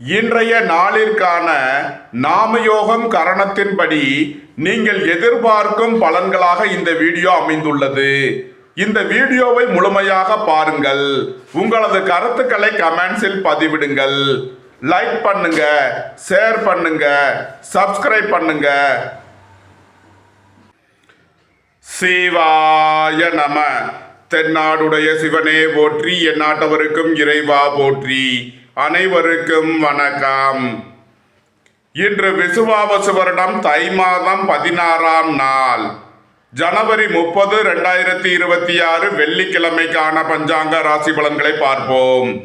இன்றைய நாளிற்கான நாமயோகம் கரணத்தின்படி நீங்கள் எதிர்பார்க்கும் பலன்களாக இந்த வீடியோ அமைந்துள்ளது. இந்த வீடியோவை முழுமையாக பாருங்கள். உங்களது கருத்துக்களை கமெண்ட்ஸில் பதிவிடுங்கள். லைக் பண்ணுங்க ஷேர் பண்ணுங்க சப்ஸ்கிரைப் பண்ணுங்க. சிவாய நம. தென்னாடுடைய சிவனே போற்றி எந்நாட்டவருக்கும் இறைவா போற்றி. அனைவருக்கும் வணக்கம். இன்று விசுவாவசு வருடம் தை மாதம் பதினாறாம் நாள். ஜனவரி முப்பது ரெண்டாயிரத்தி இருபத்தி ஆறு வெள்ளிக்கிழமைக்கான பஞ்சாங்க ராசி பலன்களை பார்ப்போம்.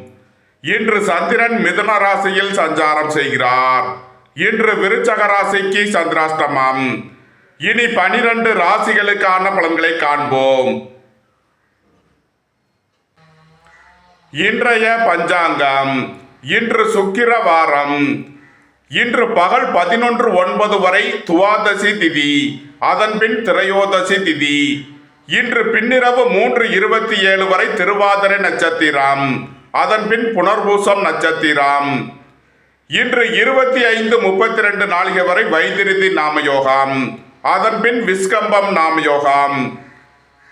இன்று சந்திரன் மிதுன ராசியில் சஞ்சாரம் செய்கிறார். இன்று விருச்சக ராசிக்கு சந்திராஷ்டமம். இனி பனிரெண்டு ராசிகளுக்கான பலன்களை காண்போம். இன்றைய பஞ்சாங்கம் இன்று சுக்கிரவாரம். இன்று பகல் பதினொன்று ஒன்பது வரை துவாதசி திதி அதன்பின் திரையோதசி திதி. இன்று பின்னிரவு மூன்று இருபத்தி ஏழு வரை திருவாதிரை நட்சத்திரம் அதன்பின் புனர்பூசம் நட்சத்திரம். இன்று இருபத்தி ஐந்து முப்பத்தி ரெண்டு நாளிகை வரை வைத்திருதி நாமயோகம் அதன் பின் விஸ்கம்பம் நாமயோகம்.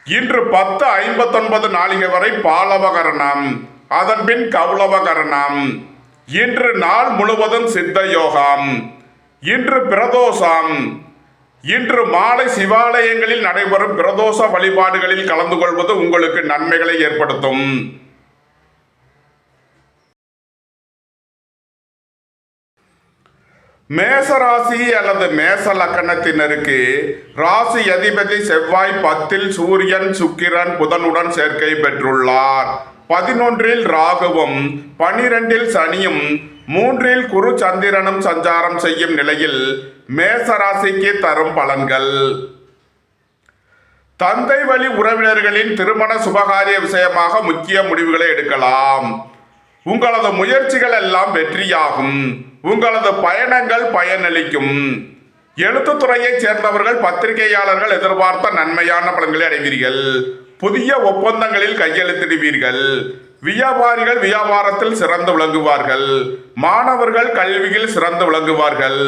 இன்று பத்து ஐம்பத்தொன்பது நாளிகை வரை பாலவகரணம் அதன்பின் கௌளவகரணம். இன்று நாள் முழுவதும் சித்த யோகம். இன்று பிரதோஷம். இன்று மாலை சிவாலயங்களில் நடைபெறும் பிரதோஷ வழிபாடுகளில் கலந்து கொள்வது உங்களுக்கு நன்மைகளை ஏற்படுத்தும். மேசராசி அல்லது மேச லக்கணத்தினருக்கு ராசி அதிபதி செவ்வாய் பத்தில் சூரியன் சுக்கிரன் புதனுடன் சேர்க்கை பெற்றுள்ளார். பதினொன்றில் ராகுவும் பனிரெண்டில் சனியும் மூன்றில் குரு சந்திரனும் சஞ்சாரம் செய்யும் நிலையில் மேசராசிக்கு தரும் பலன்கள். தந்தை வழி உறவினர்களின் திருமண சுபகாரிய விஷயமாக முக்கிய முடிவுகளை எடுக்கலாம். உங்களது முயற்சிகள் எல்லாம் வெற்றியாகும். உங்களது பயணங்கள் பயனளிக்கும். எழுத்துத்துறையைச் சேர்ந்தவர்கள் பத்திரிகையாளர்கள் எதிர்பார்த்த நன்மையான பலன்களை அடைவீர்கள். புதிய ஒப்பந்தங்களில் கையெழுத்திடுவீர்கள். வியாபாரிகள் வியாபாரத்தில் சிறந்து விளங்குவார்கள். மாணவர்கள் கல்வியில் சிறந்து விளங்குவார்கள்.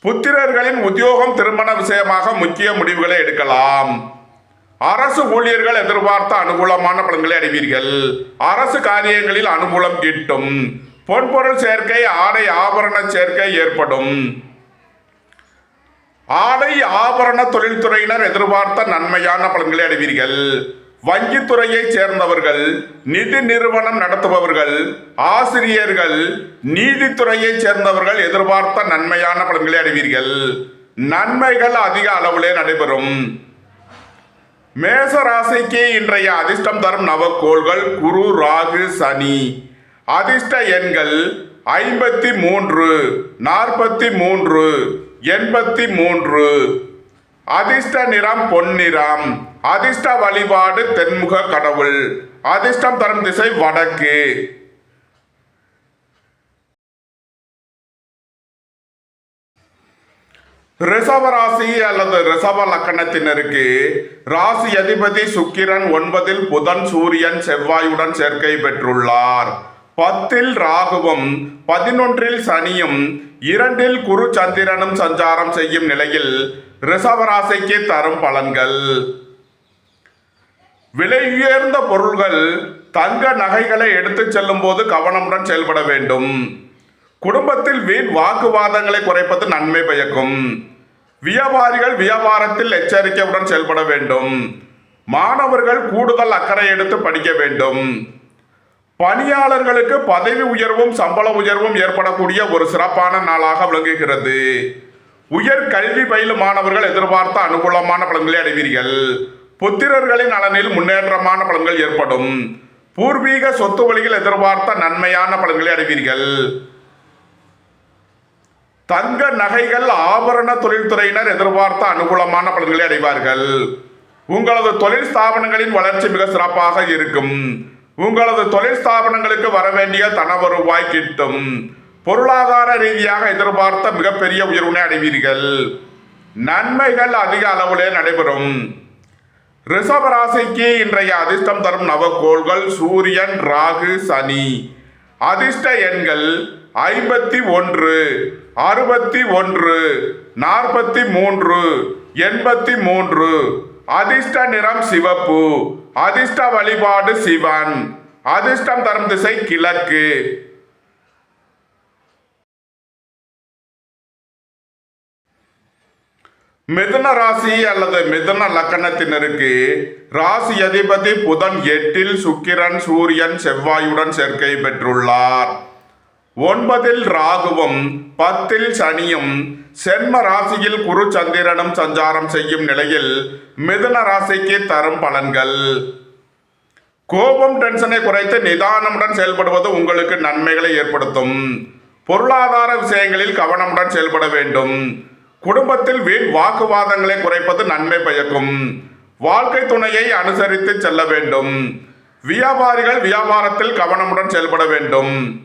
புத்திரர்களின் உத்தியோகம் திருமண விஷயமாக முக்கிய முடிவுகளை எடுக்கலாம். அரசு ஊழியர்கள் எதிர்பார்த்த அனுகூலமான பலன்களை அடைவீர்கள். அரசு காரியங்களில் அனுகூலம் கிட்டும் பொன்பொருள் சேர்க்கை ஆடை ஆபரண சேர்க்கை ஏற்படும். ஆடை ஆபரண தொழில்துறையினர் எதிர்பார்த்த நன்மையான பலன்களை அடைவீர்கள். வங்கித்துறையைச் சேர்ந்தவர்கள் நிதி நிறுவனம் நடத்துபவர்கள் ஆசிரியர்கள் நீதித்துறையைச் சேர்ந்தவர்கள் எதிர்பார்த்த நன்மையான பலன்களை அடைவீர்கள். நன்மைகள் அதிக அளவிலே நடைபெறும். மேச ராசிக்கு இன்றைய அதிர்ஷ்டம் தரும் நவக்கோள்கள் குரு ராகு சனி. அதிர்ஷ்ட எண்கள் ஐம்பத்தி மூன்று நாற்பத்தி மூன்று. எண்பத்தி மூன்று. அதிர்ஷ்ட நிறம் பொன்னிறம். அதிர்ஷ்ட வழிபாடு தென்முக கடவுள். அதிர்ஷ்டம் தரும் திசை வடக்கு. ரிசவ ராசி அல்லது ரிசவ லக்கணத்தினருக்கு ராசி அதிபதி சுக்கிரன் ஒன்பதில் புதன் சூரியன் செவ்வாயுடன் சேர்க்கை பெற்றுள்ளார். பத்தில் ராகுவும் பதினொன்றில் சனியும் இரண்டில் குரு சந்திரனும் சஞ்சாரம் செய்யும் நிலையில் ரிஷபராசிக்கு தரும் பலன்கள். விலை உயர்ந்த பொருள்கள் தங்க நகைகளை எடுத்துச் செல்லும் போது கவனமுடன் செயல்பட வேண்டும். குடும்பத்தில் வீண் வாக்குவாதங்களை குறைப்பது நன்மை பயக்கும். வியாபாரிகள் வியாபாரத்தில் எச்சரிக்கையுடன் செயல்பட வேண்டும். மாணவர்கள் கூடுதல் அக்கறை எடுத்து படிக்க வேண்டும். பணியாளர்களுக்கு பதவி உயர்வும் சம்பள உயர்வும் ஏற்படக்கூடிய ஒரு சிறப்பான நாளாக விளங்குகிறது. உயர் கல்வி பயிலும் மாணவர்கள் எதிர்பார்த்த அனுகூலமான பலன்களை அடைவீர்கள். புத்திரர்களின் நலனில் முன்னேற்றமான பலன்கள் ஏற்படும். பூர்வீக சொத்து வழியில் எதிர்பார்த்த நன்மையான பலன்களை அடைவீர்கள். தங்க நகைகள் ஆபரண தொழில்துறையினர் எதிர்பார்த்த அனுகூலமான பலன்களை அடைவார்கள். உங்களது தொழில் ஸ்தாபனங்களின் வளர்ச்சி மிக சிறப்பாக இருக்கும். உங்களது தொழில் ஸ்தாபனங்களுக்கு வர வேண்டிய தன வருவாய் கிட்டும். பொருளாதார ரீதியாக எதிர்பார்த்த மிகப்பெரிய உயர்வினை அடைவீர்கள். நன்மைகள் அதிக அளவிலே நடைபெறும். ரிஷப ராசிக்கு இன்றைய அதிர்ஷ்டம் தரும் நவக்கோள்கள் சூரியன் ராகு சனி. அதிர்ஷ்ட எண்கள் ஐம்பத்தி ஒன்று அறுபத்தி ஒன்று நாற்பத்தி மூன்று எண்பத்தி மூன்று. அதிர்ஷ்ட நிறம் சிவப்பு. அதிர்ஷ்ட வழிபாடு சிவன். அதிர்ஷ்டம் தரும் திசை கிழக்கு. மிதுன ராசி அல்லது மிதுன லக்கணத்தினருக்கு ராசி அதிபதி புதன் எட்டில் சுக்கிரன் சூரியன் செவ்வாயுடன் சேர்க்கை பெற்றுள்ளார். ஒன்பதில் ராகுவும் பத்தில் சனியும் சென்ம ராசியில் குரு சந்திரனும் சஞ்சாரம் செய்யும் நிலையில் மிதுன ராசிக்கு தரும் பலன்கள். கோபம் டென்ஷனை குறைத்து நிதானமுடன் செயல்படுவது உங்களுக்கு நன்மைகளை ஏற்படுத்தும். பொருளாதார விஷயங்களில் கவனமுடன் செயல்பட வேண்டும். குடும்பத்தில் வீண் வாக்குவாதங்களை குறைப்பது நன்மை பயக்கும். வாழ்க்கை துணையை அனுசரித்து செல்ல வேண்டும். வியாபாரிகள் வியாபாரத்தில் கவனமுடன் செயல்பட வேண்டும்.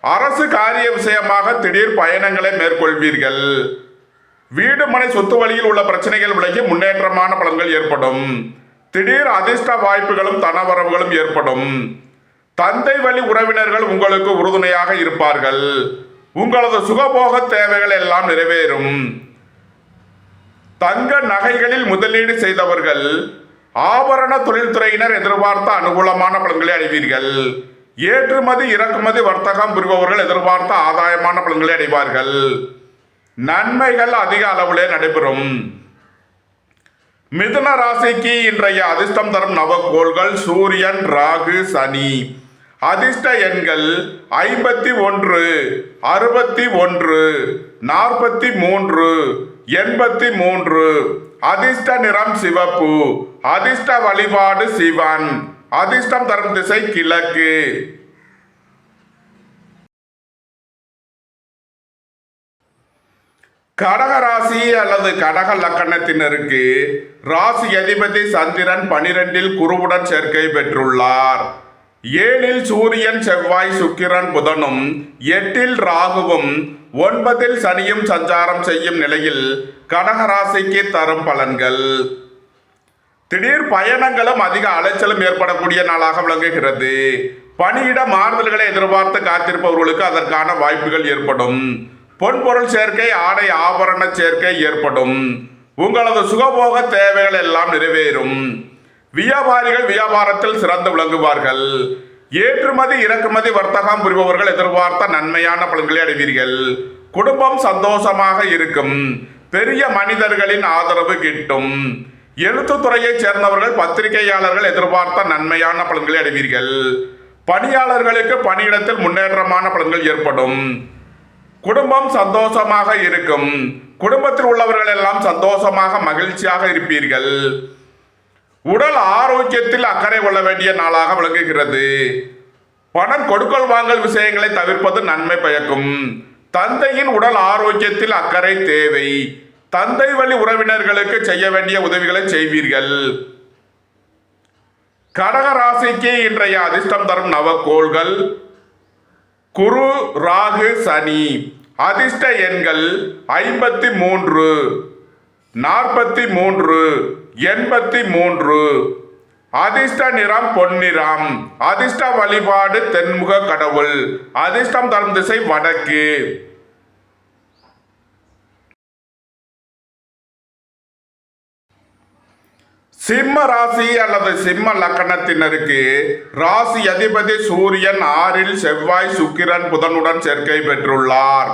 அரசு காரிய விஷயமாக திடீர் பயணங்களை மேற்கொள்வீர்கள். வீடு மனை சொத்து வழியில் உள்ள பிரச்சனைகள் விலகி முன்னேற்றமான பலன்கள் ஏற்படும். திடீர் அதிர்ஷ்ட வாய்ப்புகளும் தனவரவுகளும் ஏற்படும். தந்தை வழி உறவினர்கள் உங்களுக்கு உறுதுணையாக இருப்பார்கள். உங்களது சுகபோக தேவைகள் எல்லாம் நிறைவேறும். தங்க நகைகளில் முதலீடு செய்தவர்கள் ஆபரண தொழில்துறையினர் எதிர்பார்த்த அனுகூலமான பலன்களை அடைவீர்கள். ஏற்றுமதி இறக்குமதி வர்த்தகம் புரிபவர்கள் எதிர்பார்த்த ஆதாயமான பலன்களை அடைவார்கள். நன்மைகள் அதிக அளவிலே நடைபெறும். மிதுன ராசிக்கு இன்றைய அதிர்ஷ்டம் தரும் நவக்கோள்கள் சூரியன் ராகு சனி. அதிர்ஷ்ட எண்கள் ஐம்பத்தி ஒன்று அறுபத்தி ஒன்று நாற்பத்தி மூன்று எண்பத்தி மூன்று. அதிர்ஷ்ட நிறம் சிவப்பு. அதிர்ஷ்ட வழிபாடு சிவன். அதிர்ஷ்டம் தரும் திசை கிழக்கு. கடகராசி அல்லது கடக லக்கணத்தினருக்கு ராசி அதிபதி சந்திரன் பனிரெண்டில் குருவுடன் சேர்க்கை பெற்றுள்ளார். ஏழில் சூரியன் செவ்வாய் சுக்கிரன் புதனும் எட்டில் ராகுவும் ஒன்பதில் சனியும் சஞ்சாரம் செய்யும் நிலையில் கடகராசிக்கு தரும் பலன்கள். திடீர் பயணங்களும் அதிக அலைச்சலும் ஏற்படக்கூடிய நாளாக விளங்குகிறது. பணியிட மாறுதல்களை எதிர்பார்த்து காத்திருப்பவர்களுக்கு அதற்கான வாய்ப்புகள் ஏற்படும். பொன்பொருள் சேர்க்கை ஆடை ஆபரண சேர்க்கை ஏற்படும். உங்களது சுகபோக தேவைகள் எல்லாம் நிறைவேறும். வியாபாரிகள் வியாபாரத்தில் சிறந்து விளங்குவார்கள். ஏற்றுமதி இறக்குமதி வர்த்தகம் புரிபவர்கள் எதிர்பார்த்த நன்மையான பலன்களை அடைவீர்கள். குடும்பம் சந்தோஷமாக இருக்கும். பெரிய மனிதர்களின் ஆதரவு கிட்டும். எழுத்துத்துறையைச் சேர்ந்தவர்கள் பத்திரிகையாளர்கள் எதிர்பார்த்த நன்மையான பலன்களை அடைவீர்கள். பணியாளர்களுக்கு பணியிடத்தில் முன்னேற்றமான பலன்கள் ஏற்படும். குடும்பம் சந்தோஷமாக இருக்கும். குடும்பத்தில் உள்ளவர்கள் எல்லாம் சந்தோஷமாக மகிழ்ச்சியாக இருப்பீர்கள். உடல் ஆரோக்கியத்தில் அக்கறை கொள்ள வேண்டிய நாளாக விளங்குகிறது. பணம் கொடுக்கல் வாங்கல் விஷயங்களை தவிர்ப்பது நன்மை பயக்கும். தந்தையின் உடல் ஆரோக்கியத்தில் அக்கறை தேவை. தந்தை வழி உறவினர்களுக்கு செய்ய வேண்டிய உதவிகளை செய்வீர்கள். கடக ராசிக்கு இன்றைய அதிர்ஷ்டம் தரும் நவக்கோள்கள் குரு ராகு சனி. அதிர்ஷ்ட எண்கள் ஐம்பத்தி மூன்று நாற்பத்தி மூன்று எண்பத்தி மூன்று. அதிர்ஷ்ட நிறம் பொன்னிறம் அதிர்ஷ்ட வழிபாடு தென்முக கடவுள் அதிர்ஷ்டம் தரும் திசை வடக்கு. சிம்ம ராசி அல்லது சிம்ம லக்கணத்தினருக்கு ராசி அதிபதி சூரியன் ஆறில் செவ்வாய் சுக்கிரன் புதனுடன் சேர்க்கை பெற்றுள்ளார்.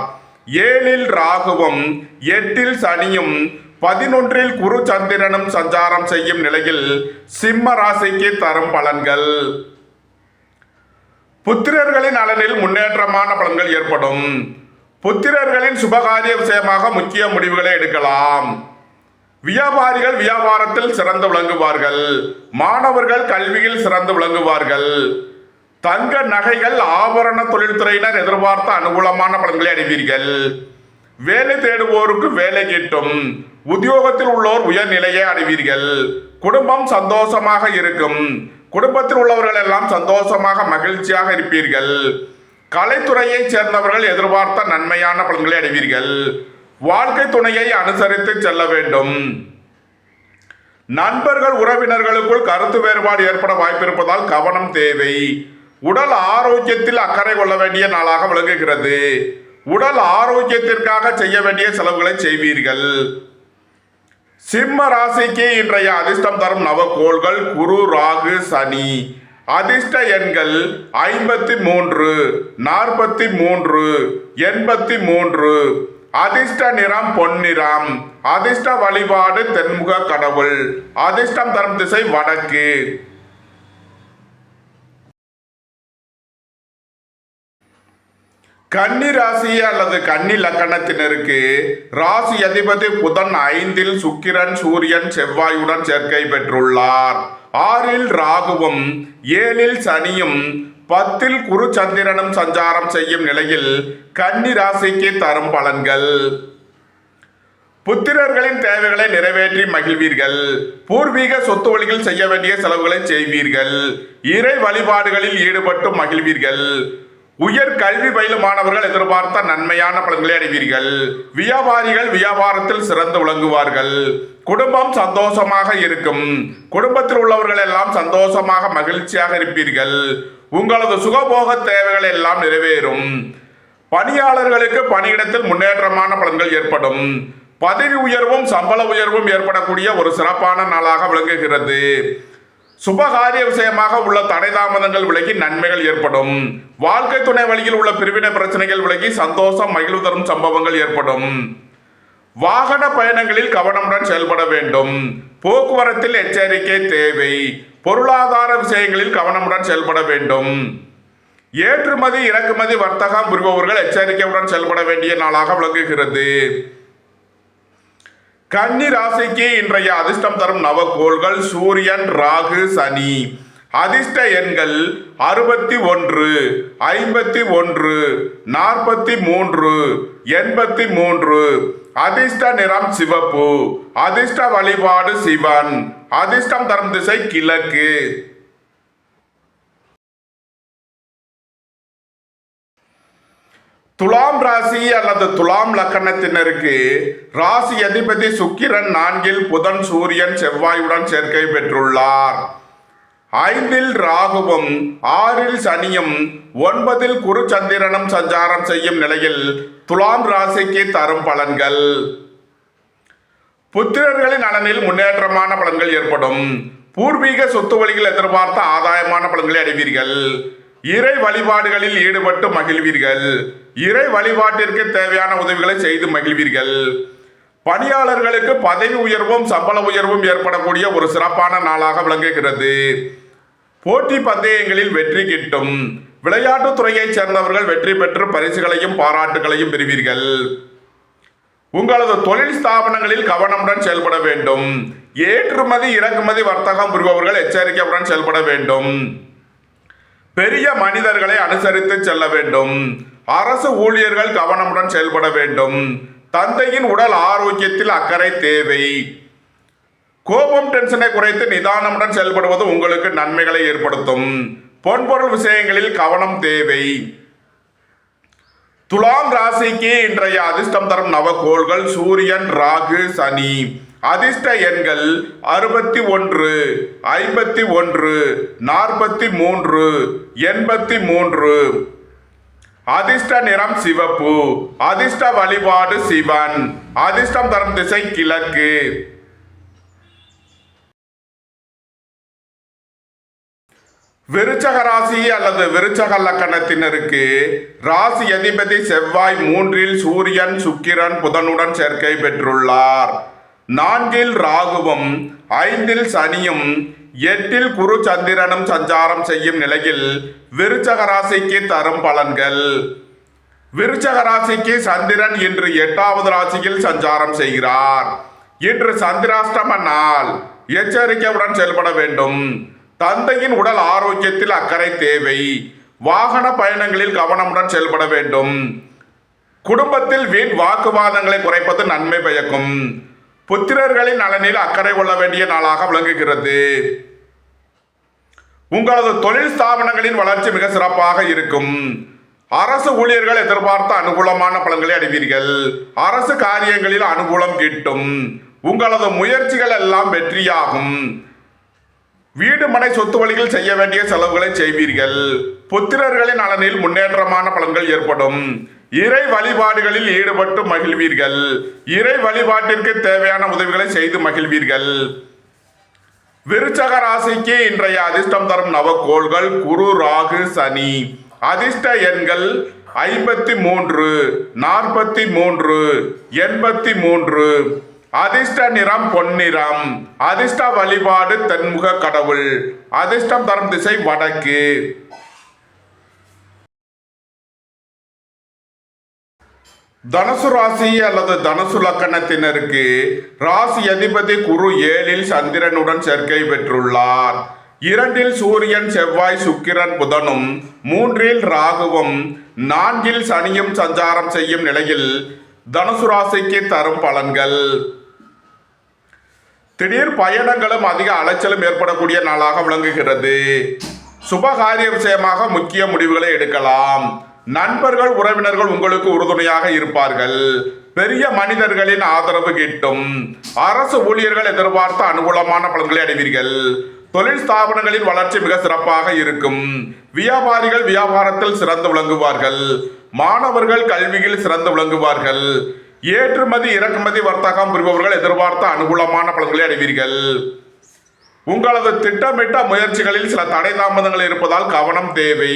ஏழில் ராகுவும் எட்டில் சனியும் பதினொன்றில் குரு சந்திரனும் சஞ்சாரம் செய்யும் நிலையில் சிம்ம ராசிக்கு தரும் பலன்கள். புத்திரர்களின் நலனில் முன்னேற்றமான பலன்கள் ஏற்படும். புத்திரர்களின் சுபகாரிய விஷயமாக முக்கிய முடிவுகளை எடுக்கலாம். வியாபாரிகள் வியாபாரத்தில் சிறந்து விளங்குவார்கள். மாணவர்கள் கல்வியில் சிறந்து விளங்குவார்கள். தங்க நகைகள் ஆபரண தொழில்துறையினர் எதிர்பார்த்த அனுகூலமான பலன்களை அறிவீர்கள் வேலை தேடுவோருக்கு வேலை கிட்டும். உத்தியோகத்தில் உள்ளோர் உயர்நிலையை அடைவீர்கள். குடும்பம் சந்தோஷமாக இருக்கும். குடும்பத்தில் உள்ளவர்கள் எல்லாம் சந்தோஷமாக மகிழ்ச்சியாக இருப்பீர்கள். கலைத்துறையைச் சேர்ந்தவர்கள் எதிர்பார்த்த நன்மையான பலன்களை அடைவீர்கள். வாழ்க்கை துணையை அனுசரித்து செல்ல வேண்டும். நண்பர்கள் உறவினர்களுக்குள் கருத்து வேறுபாடு ஏற்பட வாய்ப்பிருப்பதால் கவனம் தேவை. உடல் ஆரோக்கியத்தில் அக்கறை கொள்ள வேண்டிய நாளாக விளங்குகிறது. உடல் ஆரோக்கியத்திற்காக செய்ய வேண்டிய செலவுகளை செய்வீர்கள். சிம்ம ராசிக்கு இன்றைய அதிர்ஷ்டம் தரும் நவக்கோள்கள் குரு ராகு சனி. அதிர்ஷ்ட எண்கள் ஐம்பத்தி மூன்று நாற்பத்தி மூன்று எண்பத்தி மூன்று. அதிர்ஷ்ட நிறம் பொன்னிறம். அதிர்ஷ்ட வழிபாடு தென்முக கடவுள். அதிர்ஷ்டம் தரும் திசை வடக்கு. கன்னி ராசி அல்லது கன்னி லக்கணத்தினருக்கு ராசி அதிபதி புதன் ஐந்தில் சுக்கிரன் சூரியன் செவ்வாயுடன் சேர்க்கை பெற்றுள்ளார். ஆறில் ராகுவும் ஏழில் சனியும் பத்தில் குரு சந்திரனும் சஞ்சாரம் செய்யும் நிலையில் கன்னி ராசிக்கு தரும் பலன்கள். புத்திரர்களின் தேவைகளை நிறைவேற்றி மகிழ்வீர்கள். பூர்வீக சொத்து வழியில் செய்ய வேண்டிய செலவுகளை செய்வீர்கள். இறை வழிபாடுகளில் ஈடுபட்டு மகிழ்வீர்கள். உயர் கல்வி பயில மாணவர்கள் எதிர்பார்த்த நன்மையான பலன்களை அடைவீர்கள். வியாபாரிகள் வியாபாரத்தில் சிறந்து விளங்குவார்கள். குடும்பம் சந்தோஷமாக இருக்கும். குடும்பத்தில் உள்ளவர்கள் எல்லாம் சந்தோஷமாக மகிழ்ச்சியாக இருப்பீர்கள். உங்களது சுகபோக தேவைகள் எல்லாம் நிறைவேறும். பணியாளர்களுக்கு பணியிடத்தில் முன்னேற்றமான பலன்கள் ஏற்படும். பதவி உயர்வும் சம்பள உயர்வும் ஏற்படக்கூடிய ஒரு சிறப்பான நாளாக விளங்குகிறது. சுபகாரிய விஷயமாக உள்ள தடை தாமதங்கள் விலகி நன்மைகள் ஏற்படும். வாழ்க்கை துணை வழியில் உள்ள பிரிவினை பிரச்சனைகள் விலகி சந்தோஷம் மகிழ்வு தரும் சம்பவங்கள் ஏற்படும். வாகன பயணங்களில் கவனமுடன் செயல்பட வேண்டும். போக்குவரத்தில் எச்சரிக்கை தேவை. பொருளாதார விஷயங்களில் கவனமுடன் செயல்பட வேண்டும். ஏற்றுமதி இறக்குமதி வர்த்தகம் புரிபவர்கள் எச்சரிக்கையுடன் செயல்பட வேண்டிய நாளாக விளங்குகிறது. கன்னி ராசிக்கு இன்றைய அதிர்ஷ்டம் தரும் நவகோள்கள் சூரியன் ராகு சனி. அதிர்ஷ்ட எண்கள் அறுபத்தி ஒன்று ஐம்பத்தி ஒன்று நாற்பத்தி மூன்று எண்பத்தி மூன்று. அதிர்ஷ்ட நிறம் சிவப்பு. அதிர்ஷ்ட வழிபாடு சிவன். அதிர்ஷ்டம் தரும் திசை கிழக்கு. துலாம் ராசி அல்லது துலாம் லக்கணத்தினருக்கு ராசி அதிபதி சுக்கிரன் நான்கில் புதன் சூரியன் செவ்வாயுடன் சேர்க்கை பெற்றுள்ளார். ஐந்தில் ராகுவும் ஆறில் சனியும் ஒன்பதில் குரு சந்திரனும் சஞ்சாரம் செய்யும் நிலையில் துலாம் ராசிக்கு தரும் பலன்கள். புத்திரர்களின் நலனில் முன்னேற்றமான பலன்கள் ஏற்படும். பூர்வீக சொத்து வழியில் எதிர்பார்த்த ஆதாயமான பலன்களை அறிவீர்கள் இறை வழிபாடுகளில் ஈடுபட்டு மகிழ்வீர்கள். இறை வழிபாட்டிற்கு தேவையான உதவிகளை செய்து மகிழ்வீர்கள். பணியாளர்களுக்கு பதவி உயர்வும் சம்பள உயர்வும் ஏற்படக்கூடிய ஒரு சிறப்பான நாளாக விளங்குகிறது. போட்டி பந்தயங்களில் வெற்றி கிட்டும். விளையாட்டுத் துறையைச் சேர்ந்தவர்கள் வெற்றி பெற்று பரிசுகளையும் பாராட்டுகளையும் பெறுவீர்கள். உங்களது தொழில் ஸ்தாபனங்களில் கவனமுடன் செயல்பட வேண்டும். ஏற்றுமதி இறக்குமதி வர்த்தகம் புரிபவர்கள் எச்சரிக்கையுடன் செயல்பட வேண்டும். பெரிய மனிதர்களை அனுசரித்து செல்ல வேண்டும். அரசு ஊழியர்கள் கவனமுடன் செயல்பட வேண்டும். தந்தையின் உடல் ஆரோக்கியத்தில் அக்கறை தேவை. கோபம் டென்ஷனை குறைத்து நிதானமுடன் செயல்படுவது உங்களுக்கு நன்மைகளை ஏற்படுத்தும். பொன்பொருள் விஷயங்களில் கவனம் தேவை. துலாம் ராசிக்கு இன்றைய அதிர்ஷ்டம் தரும் நவகோள்கள் சூரியன் ராகு சனி. அதிர்ஷ்ட எண்கள் அறுபத்தி ஒன்று ஐம்பத்தி ஒன்று நாற்பத்தி மூன்று எண்பத்தி மூன்று. அதிர்ஷ்ட நிறம் சிவப்பு அதிர்ஷ்ட வழிபாடு சிவன் அதிர்ஷ்டம் தரும் திசை கிழக்கு. விருச்சக ராசி அல்லது விருச்சக லக்கணத்தினருக்கு ராசி அதிபதி செவ்வாய் மூன்றில் சூரியன் சுக்கிரன் புதனுடன் சேர்க்கை பெற்றுள்ளார். நான்கில் ராகுவும் ஐந்தில் சனியும் எட்டில் குரு சந்திரனும் சஞ்சாரம் செய்யும் நிலையில் விருச்சக ராசிக்கு தரும் பலன்கள். விருச்சக ராசிக்கு சந்திரன் இன்று எட்டாவது ராசியில் சஞ்சாரம் செய்கிறார். இன்று சந்திராஷ்டம நாள். எச்சரிக்கையுடன் செயல்பட வேண்டும். தந்தையின் உடல் ஆரோக்கியத்தில் அக்கறை தேவை. வாகன பயணங்களில் கவனமுடன் செயல்பட வேண்டும். குடும்பத்தில் வீண் வாக்குவாதங்களை குறைப்பது நன்மை பயக்கும். புத்திரர்களின் நலனில் அக்கறை கொள்ள வேண்டிய நாளாக விளங்குகிறது. உங்களது தொழில் ஸ்தாபனங்களின் வளர்ச்சி மிக சிறப்பாக இருக்கும். அரசு ஊழியர்கள் எதிர்பார்த்த அனுகூலமான பலன்களை அடைவீர்கள். அரசு காரியங்களில் அனுகூலம் கிட்டும். உங்களது முயற்சிகள் எல்லாம் வெற்றியாகும். வீடு மனை சொத்து வழியில் செய்ய வேண்டிய செலவுகளை செய்வீர்கள். புத்திரர்களின் நலனில் முன்னேற்றமான பலன்கள் ஏற்படும். இறை வழிபாடுகளில் ஈடுபட்டு மகிழ்வீர்கள். இறை வழிபாட்டிற்கு தேவையான உதவிகளை செய்து மகிழ்வீர்கள். விருச்சக ராசிக்கு இன்றைய அதிர்ஷ்டம் தரும் நவக்கோள்கள் குரு ராகு சனி. அதிர்ஷ்ட எண்கள் ஐம்பத்தி மூன்று நாற்பத்தி மூன்று எண்பத்தி மூன்று அதிர்ஷ்ட நிறம் பொன்னிறம். அதிர்ஷ்ட வழிபாடு தென்முக கடவுள். அதிர்ஷ்டம் தரும் திசை வடக்கு. தனுசு ராசி அல்லது தனுசு லக்கணத்தினருக்கு ராசி அதிபதி குரு ஏழில் சந்திரனுடன் சேர்க்கை பெற்றுள்ளார். இரண்டில் சூரியன் செவ்வாய் சுக்கிரன் புதனும் மூன்றில் ராகுவும் நான்கில் சனியும் சஞ்சாரம் செய்யும் நிலையில் தனுசு ராசிக்கு தரும் பலன்கள். திடீர் பயணங்களும் அதிக அலைச்சலும் ஏற்படக்கூடிய நாளாக விளங்குகிறது. சுபகாரிய விஷயமாக முக்கிய முடிவுகளை எடுக்கலாம். நண்பர்கள் உறவினர்கள் உங்களுக்கு உறுதுணையாக இருப்பார்கள். பெரிய மனிதர்களின் ஆதரவு கிட்டும். அரசு ஊழியர்கள் எதிர்பார்த்த அனுகூலமான பலன்களை அடைவீர்கள். தொழில் ஸ்தாபனங்களின் வளர்ச்சி மிக சிறப்பாக இருக்கும். வியாபாரிகள் வியாபாரத்தில் சிறந்து விளங்குவார்கள். மாணவர்கள் கல்வியில் சிறந்து விளங்குவார்கள். ஏற்றுமதி இறக்குமதி வர்த்தகம் புரிபவர்கள் எதிர்பார்த்த அனுகூலமான பலன்களை அடைவீர்கள். உங்களது திட்டமிட்ட முயற்சிகளில் சில தடை தாமதங்கள் இருப்பதால் கவனம் தேவை.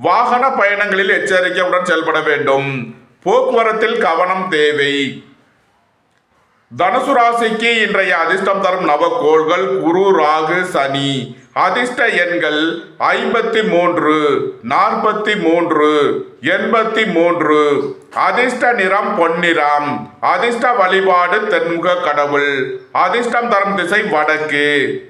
வாகன பயணங்களில் எச்சரிக்கையுடன் செயல்பட வேண்டும். போக்குவரத்தில் கவனம் தேவை. தனுசு ராசிக்கு இன்றைய அதிர்ஷ்டம் தரும் நவக்கோள்கள் குரு ராகு சனி. அதிர்ஷ்ட எண்கள் ஐம்பத்தி மூன்று நாற்பத்தி மூன்று எண்பத்தி மூன்று அதிர்ஷ்ட நிறம் பொன்னிறம். அதிர்ஷ்ட வழிபாடு தென்முக கடவுள். அதிர்ஷ்டம் தரும் திசை வடக்கு.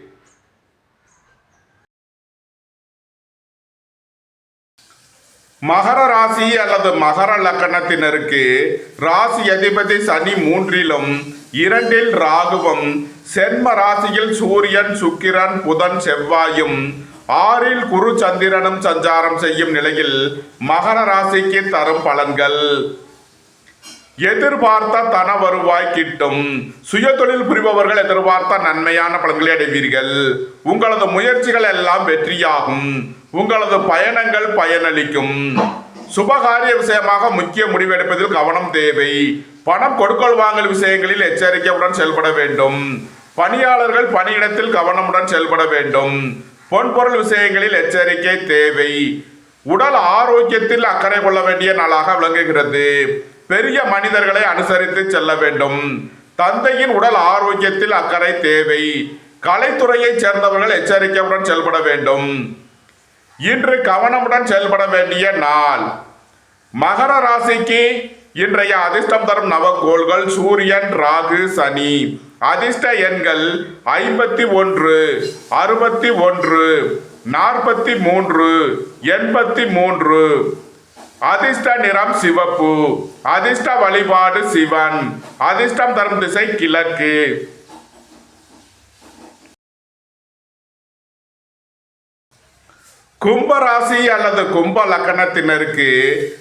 மகர ராசி அல்லது மகர லக்கணத்தினருக்கு ராசி அதிபதி சனி மூன்றிலும் இரண்டில் ராகுவும் சென்ம ராசியில் சூரியன் சுக்கிரன் புதன் செவ்வாயும் ஆறில் குரு சந்திரனும் சஞ்சாரம் செய்யும் நிலையில் மகர ராசிக்கு தரும் பலன்கள். எதிர்பார்த்த தன வருவாய் கிட்டும் சுயதொழில் புரிபவர்கள் எதிர்பார்த்த நன்மையான பலன்களை அடைவீர்கள். உங்களது முயற்சிகள் எல்லாம் வெற்றியாகும். உங்களது பயணங்கள் பயனளிக்கும். சுபகாரிய விஷயமாக முக்கிய முடிவெடுப்பதில் கவனம் தேவை. பணம் கொடுக்கல் வாங்கல் விஷயங்களில் எச்சரிக்கையுடன் செயல்பட வேண்டும். பணியாளர்கள் பணியிடத்தில் கவனமுடன் செயல்பட வேண்டும். பொன்பொருள் விஷயங்களில் எச்சரிக்கை தேவை. உடல் ஆரோக்கியத்தில் அக்கறை கொள்ள வேண்டிய நாளாக விளங்குகிறது. பெரிய மனிதர்களை அனுசரித்து செல்ல வேண்டும். தந்தையின் உடல் ஆரோக்கியத்தில் அக்கறை தேவை. கலைத்துறையைச் சேர்ந்தவர்கள் எச்சரிக்கையுடன் செயல்பட வேண்டும். இன்று கவனமுடன் செயல்பட வேண்டிய நாள். மகர ராசிக்கு இன்றைய அதிர்ஷ்டம் தரும் நவக்கோள்கள் சூரியன் ராகு சனி. அதிர்ஷ்ட எண்கள் ஐம்பத்தி ஒன்று அறுபத்தி ஒன்று நாற்பத்தி மூன்று எண்பத்தி மூன்று. அதிர்ஷ்ட நிறம் சிவப்பு. அதிர்ஷ்ட வழிபாடு சிவன். அதிர்ஷ்டம் தரும் திசை கிழக்கு. கும்பராசி அல்லது கும்ப லக்கணத்தினருக்கு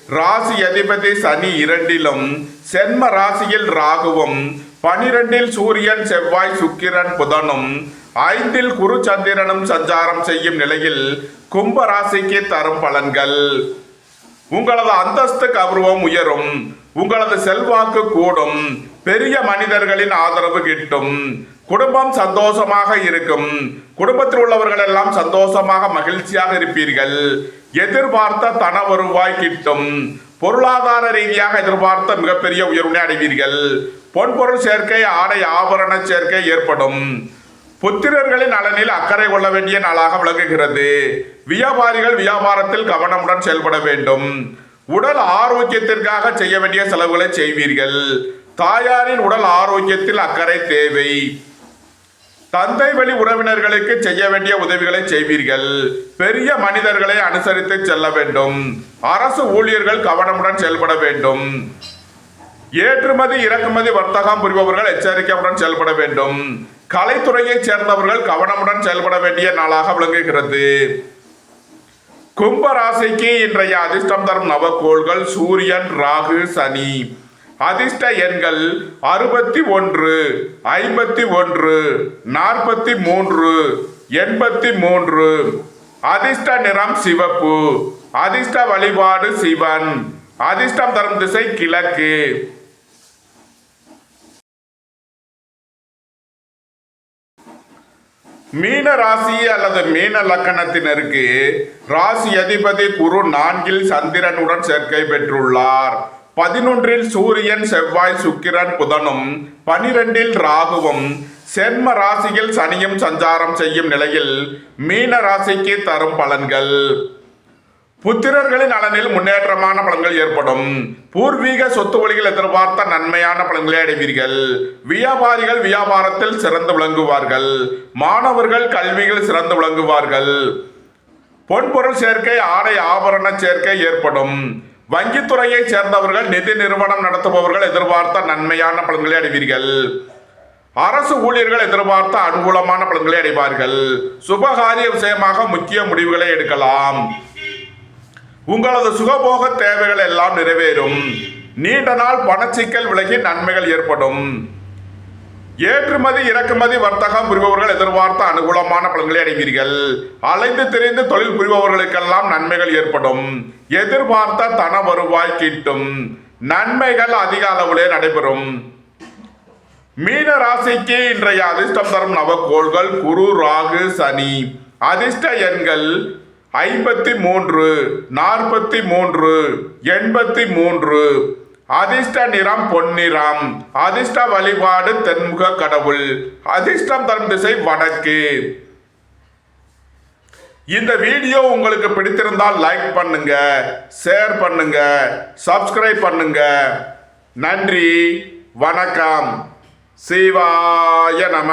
ராசி அதிபதி சனி இரண்டிலும் சென்ம ராசியில் ராகுவும் பனிரெண்டில் சூரியன் செவ்வாய் சுக்கிரன் புதனும் ஐந்தில் குரு சந்திரனும் சஞ்சாரம் செய்யும் நிலையில் கும்ப ராசிக்கு தரும் பலன்கள். உங்களது அந்தஸ்து கௌரவம் உயரும் உங்களது செல்வாக்கு கூடும் பெரிய மனிதர்களின் ஆதரவு கிட்டும் குடும்பம் சந்தோஷமாக இருக்கும். குடும்பத்தில் உள்ளவர்கள் எல்லாம் சந்தோஷமாக மகிழ்ச்சியாக இருப்பீர்கள். எதிர்பார்த்த தன வருவாய் கிட்டும். பொருளாதார ரீதியாக எதிர்பார்த்த மிகப்பெரிய உயர்வினை அடைவீர்கள். பொன்பொருள் சேர்க்கை ஆடை ஆபரண சேர்க்கை ஏற்படும். புத்திரர்களின் நலனில் அக்கறை கொள்ள வேண்டிய நாளாக விளங்குகிறது. வியாபாரிகள் வியாபாரத்தில் கவனமுடன் செயல்பட வேண்டும். உடல் ஆரோக்கியத்திற்காக செய்ய வேண்டிய செலவுகளை செய்வீர்கள். தாயாரின் உடல் ஆரோக்கியத்தில் அக்கறை தேவை. தந்தை வழி உறவினர்களுக்கு செய்ய வேண்டிய உதவிகளை செய்வீர்கள். பெரிய மனிதர்களை அனுசரித்து செல்ல வேண்டும். அரசு ஊழியர்கள் கவனமுடன் செயல்பட வேண்டும். ஏற்றுமதி இறக்குமதி வர்த்தகம் புரிபவர்கள் எச்சரிக்கையுடன் செயல்பட வேண்டும். கலைத்துறையைச் சேர்ந்தவர்கள் கவனமுடன் செயல்பட வேண்டிய நாளாக விளங்குகிறது. கும்ப ராசிக்கு இன்றைய அதிர்ஷ்டம் தரும் நவக்கோள்கள் சூரியன் ராகு சனி. அதிர்ஷ்ட எண்கள் அறுபத்தி ஒன்று ஐம்பத்தி ஒன்று நாற்பத்தி மூன்று எண்பத்தி மூன்று. அதிர்ஷ்ட நிறம் சிவப்பு அதிர்ஷ்ட வழிபாடு சிவன் அதிர்ஷ்டம் தரும் திசை கிழக்கு. மீன ராசி அல்லது மீன லக்கணத்தினருக்கு ராசி அதிபதி குரு நான்கில் சந்திரனுடன் சேர்க்கை பெற்றுள்ளார். பதினொன்றில் சூரியன் செவ்வாய் சுக்கிரன் புதனும் பனிரெண்டில் ராகுவும் சென்ம ராசியில் சனியும் சஞ்சாரம் செய்யும் நிலையில் மீன ராசிக்கு தரும் பலன்கள். புத்திரர்களின் நலனில் முன்னேற்றமான பலன்கள் ஏற்படும். பூர்வீக சொத்து வழிகள் எதிர்பார்த்த நன்மையான பலன்களை அடைவீர்கள். வியாபாரிகள் வியாபாரத்தில் சிறந்து விளங்குவார்கள். மாணவர்கள் கல்வியில் சிறந்து விளங்குவார்கள். பொன்பொருள் சேர்க்கை ஆடை ஆபரண சேர்க்கை ஏற்படும். வங்கித்துறையை சேர்ந்தவர்கள் நிதி நிறுவனம் நடத்துபவர்கள் எதிர்பார்த்த நன்மையான பலன்களை அடைவீர்கள். அரசு ஊழியர்கள் எதிர்பார்த்த அனுகூலமான பலன்களை அடைவார்கள். சுபகாரிய விஷயமாக முக்கிய முடிவுகளை எடுக்கலாம். உங்களது சுகபோக தேவைகள் எல்லாம் நிறைவேறும். நீண்ட நாள் பணச்சிக்கல் விலகி நன்மைகள் ஏற்படும். ஏற்றுமதி இறக்குமதி வர்த்தகம் புரிபவர்கள் எதிர்பார்த்த அனுகூலமான பலன்களை அடைவீர்கள். அலைந்து திரிந்து தொழில் புரிபவர்களுக்கெல்லாம் நன்மைகள் ஏற்படும். எதிர்பார்த்த தன வருவாய் கிட்டும். நன்மைகள் அதிக அளவிலே நடைபெறும். மீன ராசிக்கு இன்றைய அதிர்ஷ்டம் தரும் நவக்கோள்கள் குரு ராகு சனி. அதிர்ஷ்ட எண்கள் ஐம்பத்தி மூன்று நாற்பத்தி மூன்று எண்பத்தி மூன்று. அதிர்ஷ்ட நிறம் பொன்னிறம். அதிர்ஷ்ட வழிபாடு தென்முக கடவுள். அதிர்ஷ்டம் தரும் திசை வடக்கு. இந்த வீடியோ உங்களுக்கு பிடித்திருந்தால் லைக் பண்ணுங்க ஷேர் பண்ணுங்க சப்ஸ்கிரைப் பண்ணுங்க. நன்றி வணக்கம். சிவாய நம.